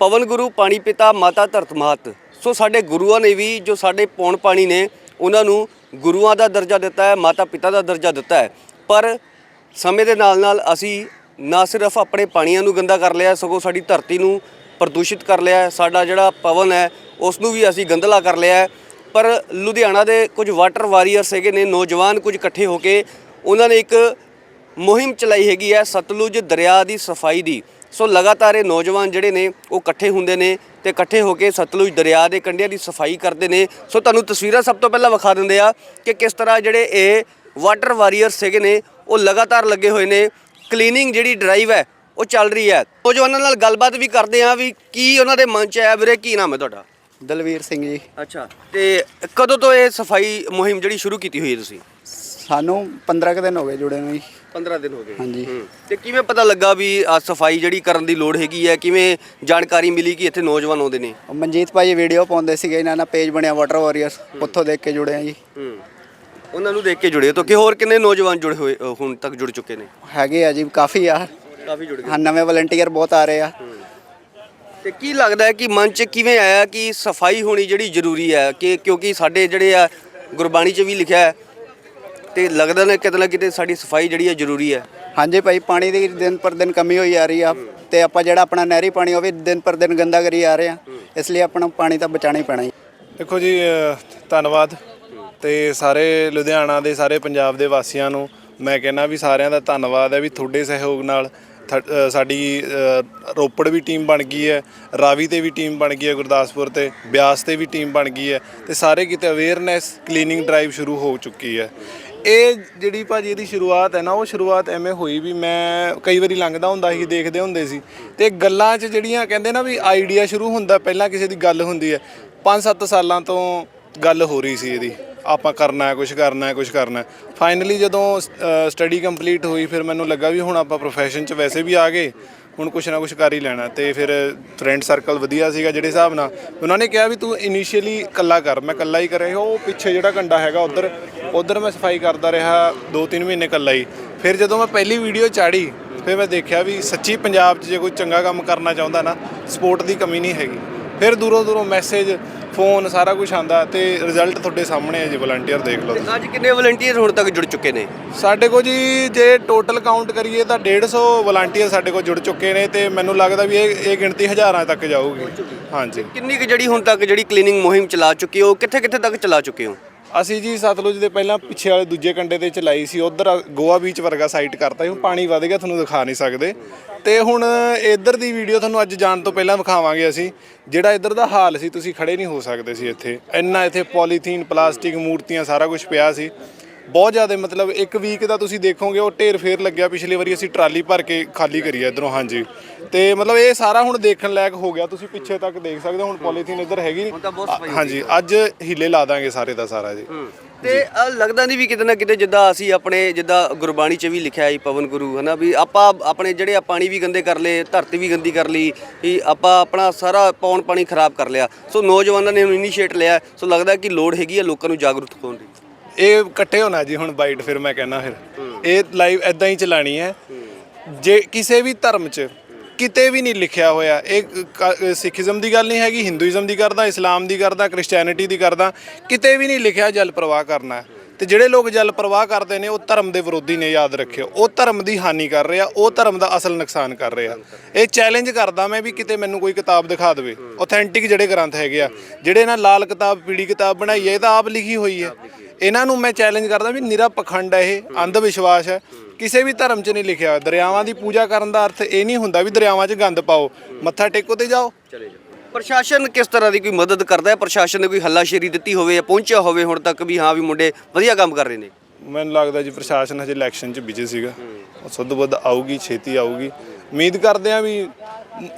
ਪਵਨ ਗੁਰੂ, ਪਾਣੀ ਪਿਤਾ, ਮਾਤਾ ਧਰਤ ਮਾਤ ਸੋ ਸਾਡੇ ਗੁਰੂਆਂ ਨੇ ਵੀ ਜੋ ਸਾਡੇ ਪੌਣ ਪਾਣੀ ਨੇ, ਉਹਨਾਂ ਨੂੰ ਗੁਰੂਆਂ ਦਾ ਦਰਜਾ ਦਿੱਤਾ ਹੈ, ਮਾਤਾ ਪਿਤਾ ਦਾ ਦਰਜਾ ਦਿੱਤਾ ਹੈ। ਪਰ ਸਮੇਂ ਦੇ ਨਾਲ ਨਾਲ ਅਸੀਂ ਨਾ ਸਿਰਫ ਆਪਣੇ ਪਾਣੀਆਂ ਨੂੰ ਗੰਦਾ ਕਰ ਲਿਆ, ਸਗੋਂ ਸਾਡੀ ਧਰਤੀ ਨੂੰ ਪ੍ਰਦੂਸ਼ਿਤ ਕਰ ਲਿਆ ਸਾਡਾ ਜਿਹੜਾ ਪਵਨ ਹੈ, ਉਸ ਨੂੰ ਵੀ ਅਸੀਂ ਗੰਦਲਾ ਕਰ ਲਿਆ ਪਰ ਲੁਧਿਆਣਾ ਦੇ ਕੁਝ ਵਾਟਰ ਵਾਰੀਅਰਸ ਹੈਗੇ ਨੇ, ਨੌਜਵਾਨ ਕੁਝ ਇਕੱਠੇ ਹੋ ਕੇ, ਉਹਨਾਂ ਨੇ ਇੱਕ ਮੁਹਿੰਮ ਚਲਾਈ ਹੈਗੀ ਹੈ, ਸਤਲੁਜ ਦਰਿਆ ਦੀ ਸਫ਼ਾਈ ਦੀ। ਸੋ ਲਗਾਤਾਰ ਇਹ ਨੌਜਵਾਨ ਜਿਹੜੇ ਨੇ ਉਹ ਇਕੱਠੇ ਹੁੰਦੇ ਨੇ ਤੇ ਇਕੱਠੇ ਹੋ ਕੇ ਸਤਲੁਜ ਦਰਿਆ ਦੇ ਕੰਢਿਆਂ ਦੀ ਸਫ਼ਾਈ ਕਰਦੇ ਨੇ। ਸੋ ਤੁਹਾਨੂੰ ਤਸਵੀਰਾਂ ਸਭ ਤੋਂ ਪਹਿਲਾਂ ਵਿਖਾ ਦਿੰਦੇ ਆ ਕਿ ਕਿਸ ਤਰ੍ਹਾਂ ਜਿਹੜੇ ਇਹ ਵਾਟਰ ਵਾਰੀਅਰਸ ਹੈਗੇ ਨੇ ਉਹ ਲਗਾਤਾਰ ਲੱਗੇ ਹੋਏ ਨੇ। ਕਲੀਨਿੰਗ ਜਿਹੜੀ ਡਰਾਈਵ ਹੈ ਉਹ ਚੱਲ ਰਹੀ ਹੈ। ਨੌਜਵਾਨਾਂ ਨਾਲ ਗੱਲਬਾਤ ਵੀ ਕਰਦੇ ਆ ਵੀ ਕੀ ਉਹਨਾਂ ਦੇ ਮਨ 'ਚ ਆਇਆ ਵੀਰੇ ਕੀ ਨਾਮ ਹੈ ਤੁਹਾਡਾ? ਦਲਵੀਰ ਸਿੰਘ ਜੀ। ਅੱਛਾ ਤੇ ਕਦੋਂ ਤੋਂ ਇਹ ਸਫ਼ਾਈ ਮੁਹਿੰਮ ਜਿਹੜੀ ਸ਼ੁਰੂ ਕੀਤੀ ਹੋਈ ਹੈ ਤੁਸੀਂ? ਸਾਨੂੰ 15 ਕੁ ਦਿਨ ਹੋ ਗਏ ਜੁੜੇ ਨੂੰ ਜੀ। 15 ਦਿਨ ਹੋ ਗਏ। ਹਾਂਜੀ। ਹੂੰ। ਤੇ ਕਿਵੇਂ ਪਤਾ ਲੱਗਾ ਵੀ ਆ ਸਫ਼ਾਈ ਜਿਹੜੀ ਕਰਨ ਦੀ ਲੋੜ ਹੈਗੀ ਹੈ? ਕਿਵੇਂ ਜਾਣਕਾਰੀ ਮਿਲੀ ਕਿ ਇੱਥੇ ਨੌਜਵਾਨ ਆਉਂਦੇ ਨੇ? ਉਹ ਮਨਜੀਤ ਭਾਈ ਵੀਡੀਓ ਪਾਉਂਦੇ ਸੀਗੇ ਇਹਨਾਂ ਦਾ ਪੇਜ ਬਣਿਆ ਵਾਟਰ ਵਾਰੀਅਰਸ ਉੱਥੋਂ ਦੇਖ ਕੇ ਜੁੜੇ ਆ ਜੀ। ਹੂੰ। ਉਹਨਾਂ ਨੂੰ ਦੇਖ ਕੇ ਜੁੜੇ ਤੋਂ ਕਿ ਹੋਰ ਕਿੰਨੇ ਨੌਜਵਾਨ ਜੁੜੇ ਹੋਏ ਅ, ਹੁਣ ਤੱਕ ਜੁੜ ਚੁੱਕੇ ਨੇ? ਹੈਗੇ ਆ ਜੀ ਕਾਫੀ ਆ। ਕਾਫੀ ਜੁੜ ਹਾਂ ਨਵੇਂ ਵਲੰਟੀਅਰ ਬਹੁਤ ਆ ਰਹੇ ਆ। ਤੇ ਕੀ ਲੱਗਦਾ ਹੈ ਕਿ ਮਨ 'ਚ ਕਿਵੇਂ ਆਇਆ ਕਿ ਸਫ਼ਾਈ ਹੋਣੀ ਜਿਹੜੀ ਜ਼ਰੂਰੀ ਹੈ? ਕਿ ਕਿਉਂਕਿ ਸਾਡੇ ਜਿਹੜੇ ਆ ਗੁਰਬਾਣੀ 'ਚ ਵੀ ਲਿਖਿਆ ਹੈ ਤੇ ਲੱਗਦਾ ਨਾ ਕਿਤੇ ਨਾ ਕਿਤੇ ਸਾਡੀ ਸਫ਼ਾਈ ਜਿਹੜੀ ਹੈ ਜ਼ਰੂਰੀ ਹੈ ਹਾਂਜੀ ਭਾਈ ਪਾਣੀ ਦੀ ਦਿਨ ਪਰ ਦਿਨ ਕਮੀ ਹੋਈ ਆ ਰਹੀ ਆ ਤੇ ਆਪਾਂ ਜਿਹੜਾ ਆਪਣਾ ਨਹਿਰੀ ਪਾਣੀ ਉਹ ਵੀ ਦਿਨ ਪਰ ਦਿਨ ਗੰਦਾ ਕਰੀ ਆ ਰਹੇ ਆ। ਇਸ ਲਈ ਆਪਣਾ ਪਾਣੀ ਤਾਂ ਬਚਾਣਾ ਹੀ ਪੈਣਾ ਜੀ। ਦੇਖੋ ਜੀ ਧੰਨਵਾਦ। ਤੇ ਸਾਰੇ ਲੁਧਿਆਣਾ ਦੇ ਸਾਰੇ ਪੰਜਾਬ ਦੇ ਵਾਸੀਆਂ ਨੂੰ ਮੈਂ ਕਹਿੰਦਾ ਵੀ ਸਾਰਿਆਂ ਦਾ ਧੰਨਵਾਦ ਹੈ ਵੀ ਤੁਹਾਡੇ ਸਹਿਯੋਗ ਨਾਲ ਸਾਡੀ ਰੋਪੜ ਵੀ ਟੀਮ ਬਣ ਗਈ ਹੈ ਰਾਵੀ ਤੇ ਵੀ ਟੀਮ ਬਣ ਗਈ ਹੈ ਗੁਰਦਾਸਪੁਰ ਤੇ ਬਿਆਸ ਤੇ ਵੀ ਟੀਮ ਬਣ ਗਈ ਹੈ ਤੇ ਸਾਰੇ ਕਿਤੇ ਅਵੇਅਰਨੈਸ ਕਲੀਨਿੰਗ ਡਰਾਈਵ ਸ਼ੁਰੂ ਹੋ ਚੁੱਕੀ ਹੈ। ਇਹ ਜਿਹੜੀ ਭਾਜੀ ਇਹਦੀ ਸ਼ੁਰੂਆਤ ਹੈ ਨਾ, ਉਹ ਸ਼ੁਰੂਆਤ ਐਵੇਂ ਹੋਈ ਵੀ ਮੈਂ ਕਈ ਵਾਰੀ ਲੰਘਦਾ ਹੁੰਦਾ ਸੀ, ਦੇਖਦੇ ਹੁੰਦੇ ਸੀ। ਤੇ ਗੱਲਾਂ 'ਚ ਜਿਹੜੀਆਂ ਕਹਿੰਦੇ ਨਾ ਵੀ ਆਈਡੀਆ ਸ਼ੁਰੂ ਹੁੰਦਾ, ਪਹਿਲਾਂ ਕਿਸੇ ਦੀ ਗੱਲ ਹੁੰਦੀ ਹੈ। 5-7 ਸਾਲਾਂ ਤੋਂ ਗੱਲ ਹੋ ਰਹੀ ਸੀ ਇਹਦੀ। ਆਪਾਂ ਕਰਨਾ ਹੈ ਕੁਝ ਕਰਨਾ ਹੈ ਕੁਝ ਕਰਨਾ ਹੈ। ਫਾਈਨਲੀ ਜਦੋਂ ਸਟੱਡੀ ਕੰਪਲੀਟ ਹੋਈ, ਫਿਰ ਮੈਨੂੰ ਲੱਗਾ ਵੀ ਹੁਣ ਆਪਾਂ ਪ੍ਰੋਫੈਸ਼ਨ 'ਚ ਵੈਸੇ ਵੀ ਆ ਗਏ। ਹੁਣ ਕੁਛ ਨਾ ਕੁਛ ਕਰ ਹੀ ਲੈਣਾ ਤੇ ਫਿਰ ਫਰੈਂਡ ਸਰਕਲ ਵਧੀਆ ਸੀਗਾ ਜਿਹੜੇ ਹਿਸਾਬ ਨਾਲ। ਉਹਨਾਂ ਨੇ ਕਿਹਾ ਵੀ ਤੂੰ ਇਨੀਸ਼ੀਅਲੀ ਕੱਲਾ ਕਰ, ਮੈਂ ਕੱਲਾ ਹੀ ਕਰਿਆ ਉਹ ਪਿੱਛੇ ਜਿਹੜਾ ਕੰਡਾ ਹੈਗਾ ਉਧਰ ਉਧਰ ਮੈਂ ਸਫ਼ਾਈ ਕਰਦਾ ਰਿਹਾ 2-3 ਮਹੀਨੇ ਕੱਲਾ ਹੀ। ਫਿਰ ਜਦੋਂ ਮੈਂ ਪਹਿਲੀ ਵੀਡੀਓ ਚਾੜੀ ਫਿਰ ਮੈਂ ਦੇਖਿਆ ਵੀ ਸੱਚੀ ਪੰਜਾਬ 'ਚ ਜੇ ਕੋਈ ਚੰਗਾ ਕੰਮ ਕਰਨਾ ਚਾਹੁੰਦਾ ਨਾ ਸਪੋਰਟ ਦੀ ਕਮੀ ਨਹੀਂ ਹੈਗੀ। ਫਿਰ ਦੂਰੋਂ ਦੂਰੋਂ ਮੈਸੇਜ ਫੋਨ ਸਾਰਾ ਕੁਝ ਆਂਦਾ ਤੇ ਰਿਜ਼ਲਟ ਤੁਹਾਡੇ ਸਾਹਮਣੇ ਹੈ ਜੀ ਵਲੰਟੀਅਰ ਦੇਖ ਲਓ ਅੱਜ ਕਿੰਨੇ ਵਲੰਟੀਅਰ ਹੁਣ ਤੱਕ ਜੁੜ ਚੁੱਕੇ ਨੇ? ਸਾਡੇ ਕੋਲ ਜੀ ਜੇ ਟੋਟਲ ਕਾਊਂਟ ਕਰੀਏ ਤਾਂ 150 ਵਲੰਟੀਅਰ ਸਾਡੇ ਕੋਲ ਜੁੜ ਚੁੱਕੇ ਨੇ ਤੇ ਮੈਨੂੰ ਲੱਗਦਾ ਵੀ ਇਹ ਇਹ ਗਿਣਤੀ ਹਜ਼ਾਰਾਂ ਤੱਕ ਜਾਊਗੀ। ਹਾਂਜੀ। ਕਿੰਨੀ ਕੁ ਜਿਹੜੀ ਹੁਣ ਤੱਕ ਜਿਹੜੀ ਕਲੀਨਿੰਗ ਮੁਹਿੰਮ ਚਲਾ ਚੁੱਕੇ ਹੋ ਕਿੱਥੇ ਕਿੱਥੇ ਤੱਕ ਚਲਾ ਚੁੱਕੇ ਹੋ? ਅਸੀਂ ਜੀ ਸਤਲੁਜ ਦੇ ਪਹਿਲਾਂ ਪਿੱਛੇ ਵਾਲੇ ਦੂਜੇ ਕੰਡੇ ਤੇ ਚਲਾਈ ਸੀ, ਉਧਰ ਗੋਆ ਬੀਚ ਵਰਗਾ ਸਾਈਟ ਕਰਤਾ ਸੀ, ਹੁਣ ਪਾਣੀ ਵਧ ਗਿਆ, ਤੁਹਾਨੂੰ ਦਿਖਾ ਨਹੀਂ ਸਕਦੇ। ਤੇ ਹੁਣ ਇੱਧਰ ਦੀ ਵੀਡੀਓ ਤੁਹਾਨੂੰ ਅੱਜ ਜਾਣ ਤੋਂ ਪਹਿਲਾਂ ਵਿਖਾਵਾਂਗੇ ਅਸੀਂ, ਜਿਹੜਾ ਇੱਧਰ ਦਾ ਹਾਲ ਸੀ, ਤੁਸੀਂ ਖੜੇ ਨਹੀਂ ਹੋ ਸਕਦੇ ਸੀ ਇੱਥੇ। ਇੰਨਾ ਇੱਥੇ ਪੋਲੀਥੀਨ ਪਲਾਸਟਿਕ ਮੂਰਤੀਆਂ, ਸਾਰਾ ਕੁਝ ਪਿਆ ਸੀ। ਬਹੁਤ ਜ਼ਿਆਦਾ ਮਤਲਬ ਇੱਕ ਵੀਕ ਦਾ ਤੁਸੀਂ ਦੇਖੋਗੇ ਉਹ ਢੇਰ ਫੇਰ ਲੱਗਿਆ। ਪਿਛਲੀ ਵਾਰੀ ਅਸੀਂ ਟਰਾਲੀ ਭਰ ਕੇ ਖਾਲੀ ਕਰੀ ਹੈ ਇਧਰੋਂ ਹਾਂਜੀ। ਤੇ ਮਤਲਬ ਇਹ ਸਾਰਾ ਹੁਣ ਦੇਖਣ ਲਾਇਕ ਹੋ ਗਿਆ। ਤੁਸੀਂ ਪਿੱਛੇ ਤੱਕ ਦੇਖ ਸਕਦੇ ਹੋ ਹੁਣ ਪੋਲੀਥੀਨ ਇੱਧਰ ਹੈਗੀ ਨਹੀਂ। ਹਾਂਜੀ ਅੱਜ ਹੀਲੇ ਲਾ ਦਾਂਗੇ ਸਾਰੇ ਦਾ ਸਾਰਾ ਜੀ। ਤੇ ਲੱਗਦਾ ਨਹੀਂ ਵੀ ਕਿਤੇ ਨਾ ਕਿਤੇ ਜਿੱਦਾਂ ਅਸੀਂ ਆਪਣੇ ਜਿੱਦਾਂ ਗੁਰਬਾਣੀ 'ਚ ਵੀ ਲਿਖਿਆ ਹੈ ਪਵਨ ਗੁਰੂ ਹਨਾ ਵੀ ਆਪਾਂ ਆਪਣੇ ਜਿਹੜੇ ਆ ਪਾਣੀ ਵੀ ਗੰਦੇ ਕਰ ਲਏ ਧਰਤੀ ਵੀ ਗੰਦੀ ਕਰ ਲਈ ਵੀ ਆਪਾਂ ਆਪਣਾ ਸਾਰਾ ਪੌਣ ਪਾਣੀ ਖਰਾਬ ਕਰ ਲਿਆ। ਸੋ ਨੌਜਵਾਨਾਂ ਨੇ ਹੁਣ ਇਨੀਸ਼ੀਏਟ ਲਿਆ ਸੋ ਲੱਗਦਾ ਕਿ ਲੋੜ ਹੈਗੀ ਹੈ ਲੋਕਾਂ ਨੂੰ ਜਾਗਰੂਕ ਹੋਣ ਦੀ। ਇਹ ਇਕੱਠੇ ਹੋਣਾ ਜੀ ਹੁਣ ਬਾਈਟ ਫਿਰ ਮੈਂ ਕਹਿਣਾ ਫਿਰ। ਇਹ ਲਾਈਵ ਐਦਾਂ ਹੀ ਚਲਾਣੀ ਹੈ। ਜੇ ਕਿਸੇ ਵੀ ਧਰਮ 'ਚ ਕਿਤੇ ਵੀ ਨਹੀਂ ਲਿਖਿਆ ਹੋਇਆ, ਇਹ ਕ- ਸਿੱਖੀਜ਼ਮ ਦੀ ਗੱਲ ਨਹੀਂ ਹੈਗੀ, ਹਿੰਦੂਇਜ਼ਮ ਦੀ ਕਰਦਾ, ਇਸਲਾਮ ਦੀ ਕਰਦਾ ਕ੍ਰਿਸਚੀਅਨਿਟੀ ਦੀ ਕਰਦਾ, ਕਿਤੇ ਵੀ ਨਹੀਂ ਲਿਖਿਆ ਜਲ ਪ੍ਰਵਾਹ ਕਰਨਾ ਹੈ। ਤੇ ਜਿਹੜੇ ਲੋਕ ਜਲ ਪ੍ਰਵਾਹ ਕਰਦੇ ਨੇ, ਉਹ ਧਰਮ ਦੇ ਵਿਰੋਧੀ ਨੇ, ਯਾਦ ਰੱਖਿਓ। ਉਹ ਧਰਮ ਦੀ ਹਾਨੀ ਕਰ ਰਹੇ ਆ ਉਹ ਧਰਮ ਦਾ ਅਸਲ ਨੁਕਸਾਨ ਕਰ ਰਹੇ। ਆ ਇਹ ਚੈਲੰਜ ਕਰਦਾ ਮੈਂ ਵੀ ਕਿਤੇ ਮੈਨੂੰ ਕੋਈ ਕਿਤਾਬ ਦਿਖਾ ਦੇਵੇ। ਆਥੈਂਟਿਕ ਜਿਹੜੇ ਗ੍ਰੰਥ ਹੈਗੇ ਆ, ਜਿਹੜੇ ਇਹਨਾਂ ਲਾਲ ਕਿਤਾਬ ਪੀੜੀ ਕਿਤਾਬ ਬਣਾਈ ਹੈ, ਇਹ ਤਾਂ ਆਪ ਲਿਖੀ ਹੋਈ ਹੈ। ਇਹਨਾਂ ਨੂੰ ਮੈਂ ਚੈਲੰਜ ਕਰਦਾ ਵੀ ਨਿਰਾ ਪਖੰਡ ਹੈ ਇਹ ਅੰਧ ਵਿਸ਼ਵਾਸ ਹੈ ਕਿਸੇ ਵੀ ਧਰਮ 'ਚ ਨਹੀਂ ਲਿਖਿਆ ਹੋਇਆ। ਦਰਿਆਵਾਂ ਦੀ ਪੂਜਾ ਕਰਨ ਦਾ ਅਰਥ ਇਹ ਨਹੀਂ ਹੁੰਦਾ ਵੀ ਦਰਿਆਵਾਂ 'ਚ ਗੰਦ ਪਾਓ। ਮੱਥਾ ਟੇਕੋ ਤੇ ਜਾਓ। ਚਲੇ ਜਾਓ। ਪ੍ਰਸ਼ਾਸਨ ਕਿਸ ਤਰ੍ਹਾਂ ਦੀ ਕੋਈ ਮਦਦ ਕਰਦਾ ਹੈ? ਪ੍ਰਸ਼ਾਸਨ ਨੇ ਕੋਈ ਹੱਲਾਸ਼ੇਰੀ ਦਿੱਤੀ ਹੋਵੇ ਜਾਂ ਪਹੁੰਚਿਆ ਹੋਵੇ ਹੁਣ ਤੱਕ ਵੀ ਹਾਂ ਵੀ ਮੁੰਡੇ ਵਧੀਆ ਕੰਮ ਕਰ ਰਹੇ ਨੇ? ਮੈਨੂੰ ਲੱਗਦਾ ਜੀ ਪ੍ਰਸ਼ਾਸਨ ਹਜੇ ਇਲੈਕਸ਼ਨ 'ਚ ਬਿਜ਼ੀ ਸੀਗਾ। ਉਹ ਸੁੱਧ ਬੁੱਧ ਆਊਗੀ ਛੇਤੀ ਆਊਗੀ। ਉਮੀਦ ਕਰਦੇ ਆ ਵੀ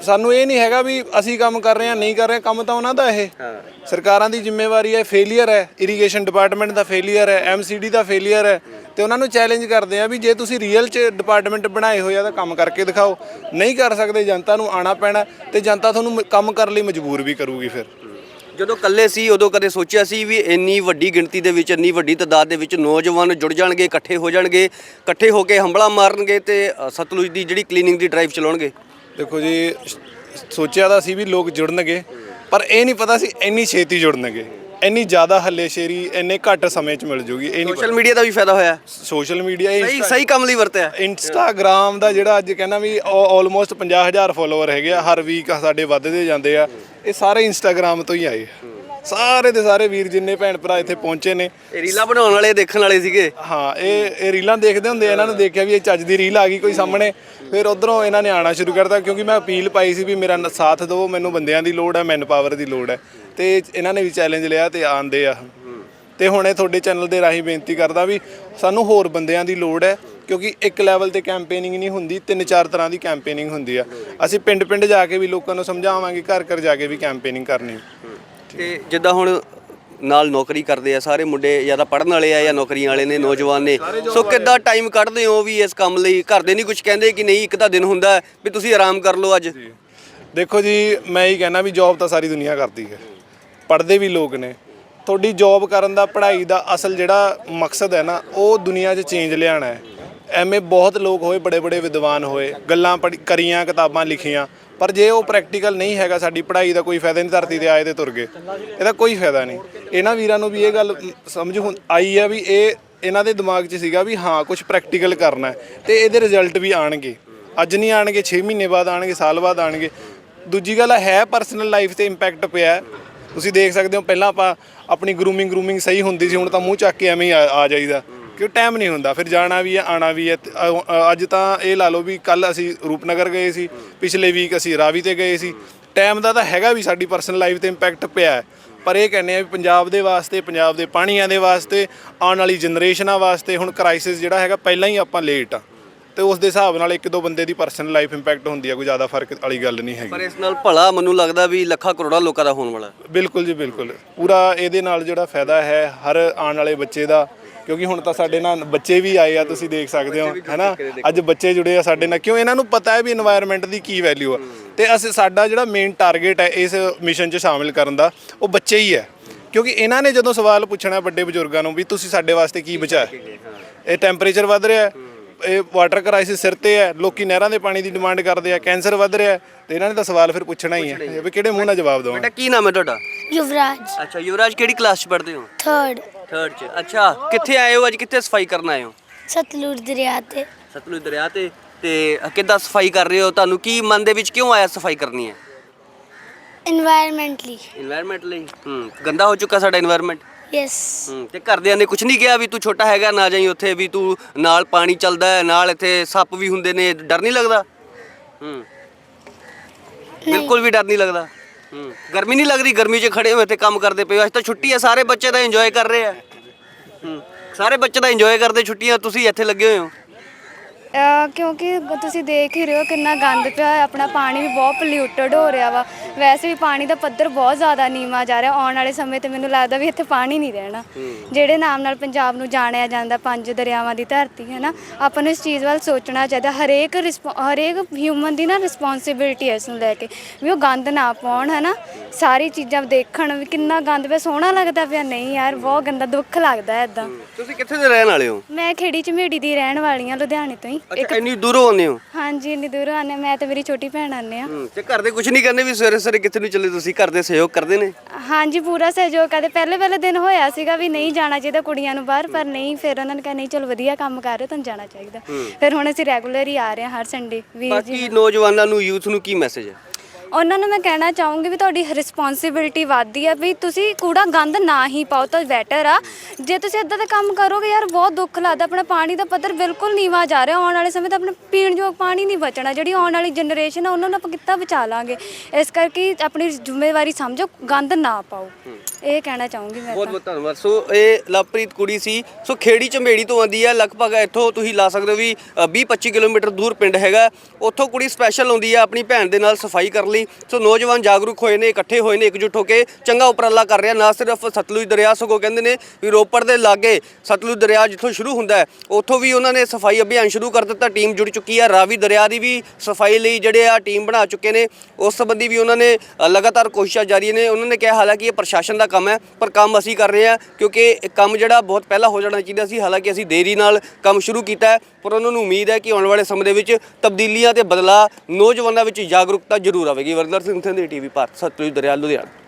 ਸਾਨੂੰ ਇਹ ਨਹੀਂ ਹੈਗਾ ਵੀ ਅਸੀਂ ਕੰਮ ਕਰ ਰਹੇ ਹਾਂ ਨਹੀਂ ਕਰ ਰਹੇ ਹਾਂ, ਕੰਮ ਤਾਂ ਉਹਨਾਂ ਦਾ ਇਹ। ਸਰਕਾਰਾਂ ਦੀ ਜ਼ਿੰਮੇਵਾਰੀ ਹੈ ਫੇਲਿਅਰ ਹੈ ਇਰੀਗੇਸ਼ਨ ਡਿਪਾਰਟਮੈਂਟ ਦਾ ਫੇਲਿਅਰ ਹੈ ਐਮਸੀਡੀ ਦਾ ਫੇਲਿਅਰ ਹੈ। ਤੇ ਉਹਨਾਂ ਨੂੰ ਚੈਲੰਜ ਕਰਦੇ ਆ ਵੀ ਜੇ ਤੁਸੀਂ ਰੀਅਲ 'ਚ ਡਿਪਾਰਟਮੈਂਟ ਬਣਾਏ ਹੋਏ ਆ ਤਾਂ ਕੰਮ ਕਰਕੇ ਦਿਖਾਓ। ਨਹੀਂ ਕਰ ਸਕਦੇ ਜਨਤਾ ਨੂੰ ਆਣਾ ਪੈਣਾ ਤੇ ਜਨਤਾ ਤੁਹਾਨੂੰ ਮ- ਕੰਮ ਕਰਨ ਲਈ ਮਜਬੂਰ ਵੀ ਕਰੂਗੀ ਫਿਰ। ਜਦੋਂ ਇਕੱਲੇ ਸੀ ਉਦੋਂ ਕਦੇ ਸੋਚਿਆ ਸੀ ਵੀ ਇੰਨੀ ਵੱਡੀ ਗਿਣਤੀ ਦੇ ਵਿੱਚ ਇੰਨੀ ਵੱਡੀ ਤਾਦਾਦ ਦੇ ਵਿੱਚ ਨੌਜਵਾਨ ਜੁੜ ਜਾਣਗੇ ਇਕੱਠੇ ਹੋ ਜਾਣਗੇ ਇਕੱਠੇ ਹੋ ਕੇ ਹੰਬਲਾ ਮਾਰਨਗੇ ਤੇ ਅ, ਸਤਲੁਜ ਦੀ ਜਿਹੜੀ ਕਲੀਨਿੰਗ ਦੀ ਡਰਾਈਵ ਚਲਾਉਣਗੇ? ਦੇਖੋ ਜੀ ਸੋਚਿਆ ਤਾਂ ਸੀ ਵੀ ਲੋਕ ਜੁੜਨਗੇ ਪਰ ਇਹ ਨਹੀਂ ਪਤਾ ਸੀ ਇੰਨੀ ਛੇਤੀ ਜੁੜਨਗੇ। ਇੰਨੀ ਜ਼ਿਆਦਾ ਹੱਲੇਸ਼ੇਰੀ ਇੰਨੇ ਘੱਟ ਸਮੇਂ 'ਚ ਮਿਲ ਜੂਗੀ ਇਹ ਨਹੀਂ ਸੋਸ਼ਲ ਮੀਡੀਆ ਦਾ ਵੀ ਫਾਇਦਾ ਹੋਇਆ। ਸੋਸ਼ਲ ਮੀਡੀਆ ਸਹੀ ਸਹੀ ਕੰਮ ਲਈ ਵਰਤਿਆ। ਇੰਸਟਾਗ੍ਰਾਮ ਦਾ ਜਿਹੜਾ ਅੱਜ ਕਹਿੰਦਾ ਵੀ ਆਲਮੋਸਟ 50000 ਫਾਲੋਅਰ ਹੈਗੇ ਆ ਹਰ ਵੀਕ ਸਾਡੇ ਵੱਧਦੇ ਜਾਂਦੇ ਆ ਇਹ ਸਾਰੇ ਇੰਸਟਾਗ੍ਰਾਮ ਤੋਂ ਹੀ ਆਏ ਆ। ਸਾਰੇ ਦੇ ਸਾਰੇ ਵੀਰ ਜਿੰਨੇ ਭੈਣ ਭਰਾ ਇੱਥੇ ਪਹੁੰਚੇ ਨੇ। ਇਹ ਰੀਲਾਂ ਬਣਾਉਣ ਵਾਲੇ ਦੇਖਣ ਵਾਲੇ ਸੀਗੇ? ਹਾਂ ਇਹ ਇਹ ਰੀਲਾਂ ਦੇਖਦੇ ਹੁੰਦੇ ਆ ਇਹਨਾਂ ਨੂੰ ਦੇਖਿਆ ਵੀ ਇਹ ਚੱਜ ਦੀ ਰੀਲ ਆ ਗਈ ਕੋਈ ਸਾਹਮਣੇ। ਫਿਰ ਉਧਰੋਂ ਇਹਨਾਂ ਨੇ ਆਣਾ ਸ਼ੁਰੂ ਕਰਤਾ ਕਿਉਂਕਿ ਮੈਂ ਅਪੀਲ ਪਾਈ ਸੀ ਵੀ ਮੇਰਾ ਨ- ਸਾਥ ਦਿਓ ਮੈਨੂੰ ਬੰਦਿਆਂ ਦੀ ਲੋੜ ਹੈ ਮੈਨ ਪਾਵਰ ਦੀ ਲੋੜ ਹੈ। ਤੇ ਇਹਨਾਂ ਨੇ ਵੀ ਚੈਲੰਜ ਲਿਆ ਤੇ ਆਂਦੇ ਆ। ਤੇ ਹੁਣ ਇਹ ਤੁਹਾਡੇ ਚੈਨਲ ਦੇ ਰਾਹੀਂ ਬੇਨਤੀ ਕਰਦਾ ਵੀ ਸਾਨੂੰ ਹੋਰ ਬੰਦਿਆਂ ਦੀ ਲੋੜ ਹੈ ਕਿਉਂਕਿ ਇੱਕ ਲੈਵਲ ਤੇ ਕੈਂਪੇਨਿੰਗ ਨਹੀਂ ਹੁੰਦੀ ਤਿੰਨ ਚਾਰ ਤਰ੍ਹਾਂ ਦੀ ਕੈਂਪੇਨਿੰਗ ਹੁੰਦੀ ਆ। ਅਸੀਂ ਪਿੰਡ ਪਿੰਡ ਜਾ ਕੇ ਵੀ ਲੋਕਾਂ ਨੂੰ ਸਮਝਾਵਾਂਗੇ ਘਰ ਘਰ ਜਾ ਕੇ ਵੀ ਕੈਂਪੇਨਿੰਗ ਕਰਨੀ। ਤੇ ਜਿੱਦਾਂ ਹੁਣ ਨਾਲ ਨੌਕਰੀ ਕਰਦੇ ਆ, ਸਾਰੇ ਮੁੰਡੇ ਜਾਂ ਤਾਂ ਪੜਨ ਵਾਲੇ ਆ ਜਾਂ ਨੌਕਰੀਆਂ ਵਾਲੇ ਨੇ, ਨੌਜਵਾਨ ਨੇ। ਸੋ ਕਿੱਦਾਂ ਟਾਈਮ ਕੱਢਦੇ ਹੋ ਵੀ ਇਸ ਕੰਮ ਲਈ? ਘਰ ਦੇ ਨਹੀਂ ਕੁਝ ਕਹਿੰਦੇ ਕਿ ਨਹੀਂ, ਇੱਕ ਤਾਂ ਦਿਨ ਹੁੰਦਾ ਵੀ ਤੁਸੀਂ ਆਰਾਮ ਕਰ ਲਓ ਅੱਜ। ਦੇਖੋ ਜੀ, ਮੈਂ ਹੀ ਕਹਿਣਾ ਵੀ ਜੌਬ ਤਾਂ ਸਾਰੀ ਦੁਨੀਆ ਕਰਦੀ ਹੈ। ਪੜ੍ਹਦੇ ਵੀ ਲੋਕ ਨੇ। ਤੁਹਾਡੀ ਜੌਬ ਕਰਨ ਦਾ, ਪੜ੍ਹਾਈ ਦਾ ਅਸਲ ਜਿਹੜਾ ਮਕਸਦ ਹੈ ਨਾ, ਉਹ ਦੁਨੀਆ 'ਚ ਚੇਂਜ ਲਿਆਣਾ ਹੈ। ਐਵੇਂ ਬਹੁਤ ਲੋਕ ਹੋਏ ਬੜੇ ਬੜੇ ਵਿਦਵਾਨ ਹੋਏ, ਗੱਲਾਂ ਪੜ੍ਹ- ਕਰੀਆਂ, ਕਿਤਾਬਾਂ ਲਿਖੀਆਂ। ਪਰ ਜੇ ਉਹ ਪ੍ਰੈਕਟੀਕਲ ਨਹੀਂ ਹੈਗਾ, ਸਾਡੀ ਪੜ੍ਹਾਈ ਦਾ ਕੋਈ ਫਾਇਦਾ ਨਹੀਂ, ਧਰਤੀ ਤੇ ਆਏ ਤੇ ਤੁਰ ਗਏ। ਇਹਦਾ ਕੋਈ ਫਾਇਦਾ ਨਹੀਂ। ਇਹਨਾਂ ਵੀਰਾਂ ਨੂੰ ਵੀ ਇਹ ਗੱਲ ਸਮਝ ਹੁਣ ਆਈ ਹੈ ਵੀ ਇਹ, ਇਹਨਾਂ ਦੇ ਦਿਮਾਗ 'ਚ ਸੀਗਾ ਵੀ ਹਾਂ ਕੁਝ ਪ੍ਰੈਕਟੀਕਲ ਕਰਨਾ ਹੈ। ਤੇ ਇਹਦੇ ਰਿਜ਼ਲਟ ਵੀ ਆਣਗੇ। ਅੱਜ ਨਹੀਂ ਆਣਗੇ 6 ਮਹੀਨੇ ਬਾਅਦ ਆਣਗੇ, ਸਾਲ ਬਾਅਦ ਆਣਗੇ। ਦੂਜੀ ਗੱਲ ਹੈ ਪਰਸਨਲ ਲਾਈਫ ਤੇ ਇੰਪੈਕਟ ਪਿਆ ਤੁਸੀਂ ਦੇਖ ਸਕਦੇ ਹੋ, ਪਹਿਲਾਂ ਆਪਾਂ ਆਪਣੀ ਗਰੂਮਿੰਗ ਗਰੂਮਿੰਗ ਸਹੀ ਹੁੰਦੀ ਸੀ, ਹੁਣ ਤਾਂ ਮੂੰਹ ਚੱਕ ਕੇ ਐਵੇਂ ਹੀ ਆ ਜਾਈਦਾ। ਕਿਉਂ ਟਾਈਮ ਨਹੀਂ ਹੁੰਦਾ? ਫਿਰ ਜਾਣਾ ਵੀ ਹੈ ਆਣਾ ਵੀ ਹੈ। ਤੇ ਅ- ਅ- ਅੱਜ ਤਾਂ ਇਹ ਲਾ ਲਓ ਵੀ ਕੱਲ ਅਸੀਂ ਰੂਪਨਗਰ ਗਏ ਸੀ ਪਿਛਲੇ ਵੀਕ ਅਸੀਂ ਰਾਵੀ ਤੇ ਗਏ ਸੀ। ਟਾਈਮ ਦਾ ਤਾਂ ਹੈਗਾ ਵੀ ਸਾਡੀ ਪਰਸਨਲ ਲਾਈਫ ਤੇ ਇੰਪੈਕਟ ਪਿਆ ਹੈ। ਪਰ ਇਹ ਕਹਿੰਦੇ ਆ ਵੀ ਪੰਜਾਬ ਦੇ ਵਾਸਤੇ ਪੰਜਾਬ ਦੇ ਪਾਣੀਆਂ ਦੇ ਵਾਸਤੇ ਆਉਣ ਵਾਲੀ ਜਨਰੇਸ਼ਨਾਂ ਵਾਸਤੇ ਹੁਣ ਕ੍ਰਾਈਸਿਸ ਜਿਹੜਾ ਹੈਗਾ ਪਹਿਲਾਂ ਹੀ ਆਪਾਂ ਲੇਟ ਆ। ਤੇ ਉਸ ਦੇ ਹਿਸਾਬ ਨਾਲ ਇੱਕ ਦੋ ਬੰਦੇ ਦੀ ਪਰਸਨਲ ਲਾਈਫ ਇੰਪੈਕਟ ਹੁੰਦੀ ਆ ਕੋਈ ਜ਼ਿਆਦਾ ਫ਼ਰਕ ਵਾਲੀ ਗੱਲ ਨਹੀਂ ਹੈਗੀ। ਪਰ ਇਸ ਨਾਲ ਭਲਾ ਮੈਨੂੰ ਲੱਗਦਾ ਵੀ ਲੱਖਾਂ ਕਰੋੜਾਂ ਲੋਕਾਂ ਦਾ ਹੋਣ ਵਾਲਾ। ਹੈ। ਬਿਲਕੁਲ ਜੀ ਬਿਲਕੁਲ। ਪੂਰਾ ਇਹਦੇ ਨਾਲ ਜਿਹੜਾ ਫਾਇਦਾ ਹੈ ਹਰ ਆਉਣ ਵਾਲੇ ਬੱਚੇ ਦਾ ਕਿਉਂਕਿ ਹੁਣ ਤਾਂ ਸਾਡੇ ਨਾਲ ਬੱਚੇ ਵੀ ਆਏ ਆ ਤੁਸੀਂ ਦੇਖ ਸਕਦੇ ਹੋ ਹੈਨਾ? ਅੱਜ ਬੱਚੇ ਜੁੜੇ ਆ ਸਾਡੇ ਨਾਲ। ਕਿਉਂ? ਇਹਨਾਂ ਨੂੰ ਪਤਾ ਹੈ ਵੀ এনवायरमेंट ਦੀ ਕੀ ਵੈਲਿਊ ਆ। ਤੇ ਅਸੀਂ ਸਾਡਾ ਜਿਹੜਾ ਮੇਨ ਟਾਰਗੇਟ ਹੈ ਇਸ ਮਿਸ਼ਨ 'ਚ ਸ਼ਾਮਿਲ ਕਰਨ ਦਾ ਉਹ ਬੱਚੇ ਹੀ ਹੈ। ਕਿਉਂਕਿ ਇਹਨਾਂ ਨੇ ਜਦੋਂ ਸਵਾਲ ਪੁੱਛਣਾ ਵੱਡੇ ਬਜ਼ੁਰਗਾਂ ਨੂੰ ਵੀ ਤੁਸੀਂ ਸਾਡੇ ਵਾਸਤੇ ਕੀ ਬਚਾਇਆ? ਇਹ ਟੈਂਪਰੇਚਰ ਵਧ ਰਿਹਾ ਹੈ ਇਹ ਵਾਟਰ ਕ੍ਰਾਈਸਿਸ ਸਿਰ ਤੇ ਹੈ ਲੋਕੀ ਨਹਿਰਾਂ ਦੇ ਪਾਣੀ ਦੀ ਡਿਮਾਂਡ ਕਰਦੇ ਆ ਕੈਂਸਰ ਵਧ ਰਿਹਾ ਤੇ ਇਹਨਾਂ ਨੇ ਤਾਂ ਸਵਾਲ ਫਿਰ ਪੁੱਛਣਾ ਹੀ ਹੈ। ਵੀ ਕਿਹੜੇ ਮੂੰਹ ਨਾਲ ਜਵਾਬ ਦਵਾਂ ਬੇਟਾ ਕੀ ਨਾਮ ਹੈ ਤੁਹਾਡਾ? ਯੁਵਰਾਜ। ਅੱਛਾ ਯੁਵਰਾਜ ਕਿਹੜੀ ਕਲਾਸ 'ਚ ਪੜ੍ਹਦੇ ਹੋ? 3rd ਥਰਡ ਚ। ਅੱਛਾ ਕਿੱਥੇ ਆਏ ਹੋ ਅੱਜ? ਕਿੱਥੇ ਸਫ਼ਾਈ ਕਰਨ ਆਏ ਹੋ? ਸਤਲੁਜ ਦਰਿਆ ਤੇ। ਸਤਲੁਜ ਦਰਿਆ ਤੇ। ਤੇ ਕਿੱਦਾਂ ਸਫ਼ਾਈ ਕਰ ਰਹੇ ਹੋ? ਤੁਹਾਨੂੰ ਕੀ ਮਨ ਦੇ ਵਿੱਚ ਕਿਉਂ ਆਇਆ ਸਫ਼ਾਈ ਕਰਨੀ ਹੈ? এনवायरमेंटਲੀ এনवायरमेंट ਹੂੰ ਗੰਦਾ ਹੋ ਚੁੱਕਾ ਸਾਡਾ এনवायरमेंट ਯੈਸ ਹੂੰ ਤੇ ਘਰਦਿਆਂ ਨੇ ਕੁਝ ਨਹੀਂ ਕਿਹਾ ਵੀ ਤੂੰ ਛੋਟਾ ਹੈਗਾ ਨਾ ਜਾਈ ਉੱਥੇ ਵੀ ਤੂੰ ਨਾਲ ਪਾਣੀ ਚੱਲਦਾ ਹੈ ਨਾਲ ਇੱਥੇ ਸੱਪ ਵੀ ਹੁੰਦੇ ਨੇ। ਡਰ ਨਹੀਂ ਲੱਗਦਾ? ਹੂੰ। ਬਿਲਕੁਲ ਵੀ ਡਰ ਨਹੀਂ ਲੱਗਦਾ? ਗਰਮੀ ਨਹੀਂ ਲੱਗ ਰਹੀ ਗਰਮੀ 'ਚ ਖੜੇ ਹੋਏ ਇੱਥੇ ਕੰਮ ਕਰਦੇ ਪਏ ਹੋ। ਅੱਜ ਤਾਂ ਛੁੱਟੀ ਹੈ ਸਾਰੇ ਬੱਚੇ ਦਾ ਇੰਜੋਏ ਕਰ ਰਹੇ ਆ। ਹੂੰ, ਸਾਰੇ ਬੱਚੇ ਦਾ ਇੰਜੋਏ ਕਰਦੇ ਛੁੱਟੀਆਂ, ਤੁਸੀਂ ਇੱਥੇ ਲੱਗੇ ਹੋਏ ਹੋ। ਅਹ ਕਿਉਂਕਿ ਤੁਸੀਂ ਦੇਖ ਹੀ ਰਹੇ ਹੋ ਕਿੰਨਾ ਗੰਦ ਪਿਆ ਹੋਇਆ ਆਪਣਾ ਪਾਣੀ ਵੀ ਬਹੁਤ ਪੋਲਿਊਟਡ ਹੋ ਰਿਹਾ ਵਾ। ਵੈਸੇ ਵੀ ਪਾਣੀ ਦਾ ਪੱਧਰ ਬਹੁਤ ਜ਼ਿਆਦਾ ਨੀਵਾਂ ਜਾ ਰਿਹਾ ਆਉਣ ਵਾਲੇ ਸਮੇਂ ਤੇ ਮੈਨੂੰ ਲੱਗਦਾ ਵੀ ਇੱਥੇ ਪਾਣੀ ਨਹੀਂ ਰਹਿਣਾ। ਜਿਹੜੇ ਨਾਮ ਨਾਲ ਪੰਜਾਬ ਨੂੰ ਜਾਣਿਆ ਜਾਂਦਾ ਪੰਜ ਦਰਿਆਵਾਂ ਦੀ ਧਰਤੀ ਹੈ ਨਾ ਆਪਾਂ ਨੂੰ ਇਸ ਚੀਜ਼ ਵੱਲ ਸੋਚਣਾ ਚਾਹੀਦਾ। ਹਰੇਕ ਰਿਸਪੋ- ਹਰੇਕ ਹਿਊਮਨ ਦੀ ਨਾ ਰਿਸਪੌਂਸਿਬਿਲਟੀ ਹੈ ਇਸ ਨੂੰ ਲੈ ਕੇ ਵੀ ਉਹ ਗੰਦ ਨਾ ਪਾਉਣ ਹੈ ਨਾ ਸਾਰੀ ਚੀਜ਼ਾਂ ਦੇਖਣ ਵੀ ਕਿੰਨਾ ਗੰਦ ਪਿਆ ਸੋਹਣਾ ਲੱਗਦਾ ਪਿਆ। ਨਹੀਂ ਯਾਰ ਬਹੁਤ ਗੰਦਾ ਦੁੱਖ ਲੱਗਦਾ ਐਦਾਂ ਤੁਸੀਂ ਕਿੱਥੇ ਦੇ ਰਹਿਣ ਵਾਲੇ ਹੋ? ਮੈਂ ਖੇੜੀ ਝਮੇੜੀ ਦੀ ਰਹਿਣ ਵਾਲੀ ਹਾਂ ਲੁਧਿਆਣੇ ਤੋਂ ਹੀ। ਅੱਛਾ ਇੰਨੀ ਦੂਰੋਂ ਆਉਂਦੇ ਹੋ? ਹਾਂਜੀ ਇੰਨੀ ਦੂਰੋਂ ਆਨੇ ਮੈਂ ਤੇ ਮੇਰੀ ਛੋਟੀ ਭੈਣ ਆਨੇ ਆ ਹੂੰ ਤੇ ਘਰ ਦੇ ਕੁਝ ਨਹੀਂ ਕਹਿੰਦੇ ਵੀ ਸਵੇਰੇ ਸਵੇਰੇ ਕਿੱਥੇ ਨੂੰ ਚੱਲੇ ਤੁਸੀਂ? ਘਰ ਦੇ ਸਹਿਯੋਗ ਕਰਦੇ ਨੇ? ਹਾਂਜੀ ਪੂਰਾ ਸਹਿਯੋਗ ਕਰਦੇ। ਪਹਿਲੇ ਪਹਿਲੇ ਦਿਨ ਹੋਇਆ ਸੀਗਾ ਵੀ ਨਹੀਂ ਜਾਣਾ ਚਾਹੀਦਾ ਕੁੜੀਆਂ ਨੂੰ ਬਾਹਰ ਪਰ ਨਹੀਂ ਫਿਰ ਉਹਨਾਂ ਨੇ ਕਿਹਾ ਨਹੀਂ ਚਲ ਵਧੀਆ ਕੰਮ ਕਰ ਰਹੇ ਹੋ ਤੁਹਾਨੂੰ ਜਾਣਾ ਚਾਹੀਦਾ। ਫਿਰ ਹੁਣ ਅਸੀਂ ਰੈਗੂਲਰ ਹੀ ਆ ਰਹੇ ਹਾਂ ਹਰ ਸੰਡੇ ਜੀ ਬਾਕੀ ਨੌਜਵਾਨਾਂ ਨੂੰ ਯੂਥ ਨੂੰ ਕੀ ਮੈਸੇਜ ਹੈ? ਉਹਨਾਂ ਨੂੰ ਮੈਂ ਕਹਿਣਾ ਚਾਹੂੰਗੀ ਵੀ ਤੁਹਾਡੀ ਰਿਸਪੌਂਸਿਬਿਲਟੀ ਵੱਧਦੀ ਆ, ਵੀ ਤੁਸੀਂ ਕੂੜਾ ਗੰਦ ਨਾ ਹੀ ਪਾਓ, ਤਾਂ ਬੈਟਰ ਆ। ਜੇ ਤੁਸੀਂ ਇਦਾਂ ਦਾ ਕੰਮ ਕਰੋਗੇ ਯਾਰ, ਬਹੁਤ ਦੁੱਖ ਲੱਗਦਾ, ਆਪਣਾ ਪਾਣੀ ਦਾ ਪੱਧਰ ਬਿਲਕੁਲ ਨੀਵਾ ਜਾ ਰਿਹਾ, ਆਉਣ ਵਾਲੇ ਸਮੇਂ ਤਾਂ ਆਪਣਾ ਪੀਣ ਯੋਗ ਪਾਣੀ ਨਹੀਂ ਬਚਣਾ, ਜਿਹੜੀ ਆਉਣ ਵਾਲੀ ਜਨਰੇਸ਼ਨ ਆ, ਉਹਨਾਂ ਨੂੰ ਆਪਾਂ ਕਿੱਦਾਂ ਬਚਾ ਲਾਂਗੇ? ਇਸ ਕਰਕੇ ਆਪਣੀ ਜ਼ਿੰਮੇਵਾਰੀ ਸਮਝੋ, ਗੰਦ ਨਾ ਪਾਓ। ਇਹ ਕਹਿਣਾ ਚਾਹੂੰਗੀ ਮੈਂ ਬਹੁਤ ਤਾਂ। ਬਹੁਤ ਧੰਨਵਾਦ। ਸੋ ਇਹ ਲਵਪ੍ਰੀਤ ਕੁੜੀ ਸੀ। ਸੋ ਖੇੜੀ ਝੰਬੇੜੀ ਤੋਂ ਆਉਂਦੀ ਹੈ ਲਗਭਗ ਇੱਥੋਂ ਤੁਸੀਂ ਲਾ ਸਕਦੇ ਹੋ ਵੀ 20-25 ਕਿਲੋਮੀਟਰ ਦੂਰ ਪਿੰਡ ਹੈਗਾ। ਉੱਥੋਂ ਕੁੜੀ ਸਪੈਸ਼ਲ ਆਉਂਦੀ ਹੈ ਆਪਣੀ ਭੈਣ ਦੇ ਨਾਲ ਸਫ਼ਾਈ ਕਰਨ ਲਈ। ਸੋ ਨੌਜਵਾਨ ਜਾਗਰੂਕ ਹੋਏ ਨੇ ਇਕੱਠੇ ਹੋਏ ਨੇ ਇਕਜੁੱਟ ਹੋ ਕੇ ਚੰਗਾ ਉਪਰਾਲਾ ਕਰ ਰਿਹਾ। ਨਾ ਸਿਰਫ ਸਤਲੁਜ ਦਰਿਆ ਸਗੋਂ ਕਹਿੰਦੇ ਨੇ ਵੀ ਰੋਪੜ ਦੇ ਲਾਗੇ ਸਤਲੁਜ ਦਰਿਆ ਜਿੱਥੋਂ ਸ਼ੁਰੂ ਹੁੰਦਾ ਹੈ ਉੱਥੋਂ ਵੀ ਉਹਨਾਂ ਨੇ ਸਫ਼ਾਈ ਅਭਿਆਨ ਸ਼ੁਰੂ ਕਰ ਦਿੱਤਾ। ਟੀਮ ਜੁੜ ਚੁੱਕੀ ਹੈ ਰਾਵੀ ਦਰਿਆ ਦੀ ਵੀ ਸਫ਼ਾਈ ਲਈ ਜਿਹੜੇ ਆ ਟੀਮ ਬਣਾ ਚੁੱਕੇ ਨੇ। ਉਸ ਸੰਬੰਧੀ ਵੀ ਉਹਨਾਂ ਨੇ ਲਗਾਤਾਰ ਕੋਸ਼ਿਸ਼ਾਂ ਜਾਰੀ ਨੇ। ਉਹਨਾਂ ਨੇ ਕਿਹਾ ਹਾਲਾਂਕਿ ਇਹ ਪ੍ਰਸ਼ਾਸਨ ਦਾ ਕੰਮ ਹੈ, ਪਰ ਕੰਮ ਅਸੀਂ ਕਰ ਰਹੇ ਹਾਂ ਕਿਉਂਕਿ ਇਹ ਕੰਮ ਜਿਹੜਾ ਬਹੁਤ ਪਹਿਲਾਂ ਹੋ ਜਾਣਾ ਚਾਹੀਦਾ ਸੀ, ਹਾਲਾਂਕਿ ਅਸੀਂ ਦੇਰੀ ਨਾਲ ਕੰਮ ਸ਼ੁਰੂ ਕੀਤਾ ਹੈ, ਪਰ ਉਹਨਾਂ ਨੂੰ ਉਮੀਦ ਹੈ ਕਿ ਆਉਣ ਵਾਲੇ ਸਮੇਂ ਦੇ ਵਿੱਚ ਤਬਦੀਲੀਆਂ ਤੇ ਬਦਲਾਅ ਨੌਜਵਾਨਾਂ ਵਿੱਚ ਜਾਗਰੂਕਤਾ ਜ਼ਰੂਰ ਆਵੇਗੀ। ਵਰਦਰ ਸਿੰਘ ਸੰਧੀ ਟੀਵੀ ਭਾਰਤ ਸਤਲੁਜ ਦਰਿਆ, ਲੁਧਿਆਣਾ।